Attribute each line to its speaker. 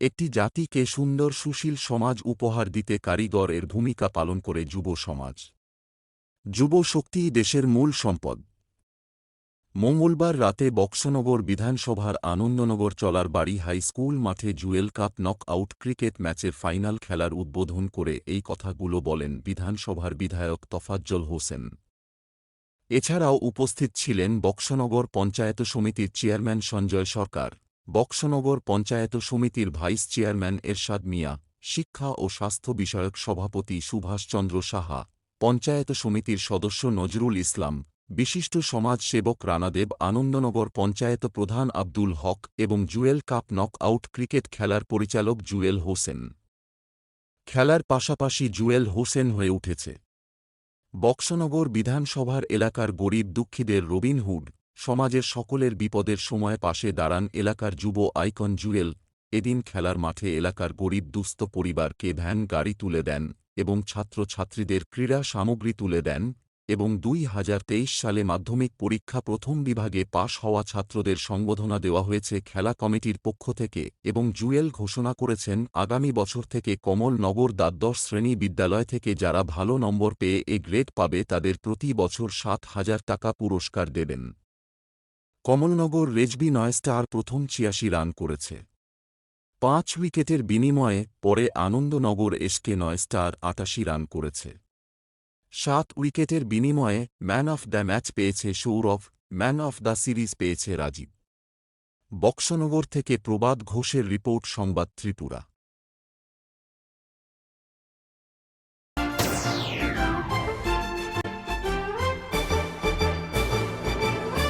Speaker 1: একটি জাতিকে সুন্দর সুশীল সমাজ উপহার দিতে কারিগর এর ভূমিকা পালন করে যুব সমাজ। যুব শক্তিই দেশের মূল সম্পদ। মঙ্গলবার রাতে বক্সনগর বিধানসভার আনন্দনগর চলার বাড়ি হাই স্কুল মাঠে Jewel cup knock out cricket ম্যাচের ফাইনাল খেলার উদ্বোধন করে এই কথাগুলো বলেন বিধানসভার বিধায়ক তফাজ্জল হোসেন। এছাড়াও উপস্থিত ছিলেন বক্সনগর পঞ্চায়েত সমিতির চেয়ারম্যান সঞ্জয় সরকার। বক্সনগর পঞ্চায়েত সমিতির ভাইস চেয়ারম্যান এরশাদ মিয়া, শিক্ষা ও স্বাস্থ্য বিষয়ক সভাপতি সুভাষচন্দ্র সাহা, পঞ্চায়েত সমিতির সদস্য নজরুল ইসলাম, বিশিষ্ট সমাজসেবক রানাদেব আনন্দনগর পঞ্চায়েত প্রধান আব্দুল হক এবং Jewel cup knock out cricket খেলার পরিচালক জুয়েল হোসেন। খেলার পাশাপাশি জুয়েল হোসেন হয়ে উঠেছে। বক্সনগর বিধানসভার এলাকার গরিব দুঃখীদের রবিনহুড সমাজের সকলের বিপদের সময় পাশে দাঁড়ান এলাকার যুব আইকন জুয়েল। এদিন খেলার মাঠে এলাকার গরিব দুস্থ পরিবারকে ভ্যান, গাড়ি তুলে দেন এবং ছাত্রছাত্রীদের ক্রীড়া সামগ্রী তুলে দেন এবং দুই হাজার তেইশ সালে মাধ্যমিক পরীক্ষা প্রথম বিভাগে পাশ হওয়া ছাত্রদের সংবর্ধনা দেওয়া হয়েছে খেলা কমিটির পক্ষ থেকে এবং জুয়েল ঘোষণা করেছেন, আগামী বছর থেকে কমলনগর দ্বাদশ শ্রেণি বিদ্যালয় থেকে যারা ভালো নম্বর পেয়ে এ গ্রেড পাবে তাদের প্রতি বছর সাত হাজার টাকা পুরস্কার দেবেন। কমলনগর রেজবি নয় স্টার প্রথম ছিয়াশি রান করেছে। পাঁচ উইকেটের বিনিময়ে পরে আনন্দনগর এসকে নয় স্টার আটাশি রান করেছে। সাত উইকেটের বিনিময়ে ম্যান অফ দ্য ম্যাচ পেয়েছে Sourav, man of the series পেয়েছে রাজীব। বক্সনগর থেকে প্রবাদ ঘোষের রিপোর্ট সংবাদ ত্রিপুরা।